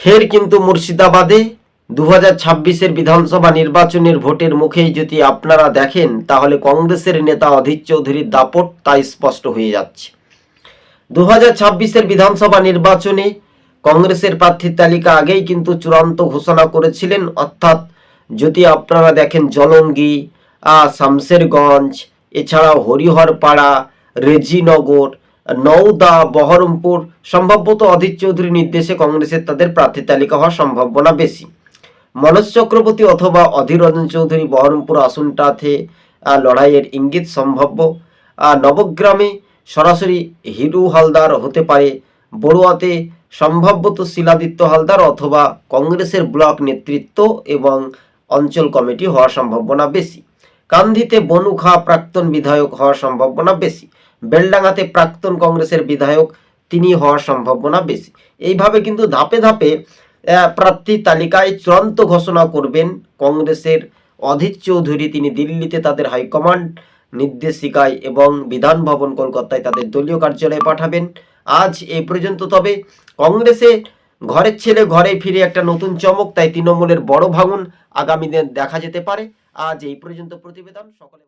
ফের কিন্তু মুর্শিদাবাদে দু হাজার ছাব্বিশের বিধানসভা নির্বাচনের ভোটের মুখেই যদি আপনারা দেখেন, তাহলে কংগ্রেসের নেতা অধীর চৌধুরীর দাপট তাই স্পষ্ট হয়ে যাচ্ছে। দু হাজার ছাব্বিশের বিধানসভা নির্বাচনে কংগ্রেসের প্রার্থীর তালিকা আগেই কিন্তু চূড়ান্ত ঘোষণা করেছিলেন। অর্থাৎ যদি আপনারা দেখেন, জলঙ্গি শামশেরগঞ্জ, এছাড়াও হরিহরপাড়া, রেজিনগর নওদা, বহরমপুর সম্ভবত অধীর চৌধুরী নির্দেশে কংগ্রেসের তাদের প্রার্থী তালিকা হওয়ার সম্ভাবনা বেশি। মনোজ চক্রবর্তী অথবা অধীর রঞ্জন চৌধুরী বহরমপুর আসনটাতে লড়াইয়ের ইঙ্গিত সম্ভাব্য। নবগ্রামে সরাসরি হিরু হালদার হতে পারে, বড়ুয়াতে সম্ভাব্যত শিলাদিত্য হালদার অথবা কংগ্রেসের ব্লক নেতৃত্ব এবং অঞ্চল কমিটি হওয়ার সম্ভাবনা বেশি। কান্ধিতে বনু খা প্রাক্তন বিধায়ক হওয়ার সম্ভাবনা বেশি। বেলডাঙ্গাতে প্রাক্তন কংগ্রেসের বিধায়ক তিনি হওয়ার সম্ভাবনা বেশি। এইভাবে কিন্তু ধাপে ধাপে প্রার্থী তালিকায় চূড়ান্ত ঘোষণা করবেন কংগ্রেসের অধীর চৌধুরী। তিনি দিল্লিতে তাদের হাইকমান্ড, নির্দেশিকায় এবং বিধান ভবন কলকাতায় তাদের দলীয় কার্যালয়ে পাঠাবেন। আজ এই পর্যন্ত তবে কংগ্রেসে ঘরের ছেলে ঘরে ফিরে একটা নতুন চমক, তাই তৃণমূলের বড় ভাঙন আগামী দিনে দেখা যেতে পারে। আজ এই পর্যন্ত প্রতিবেদন। সকলে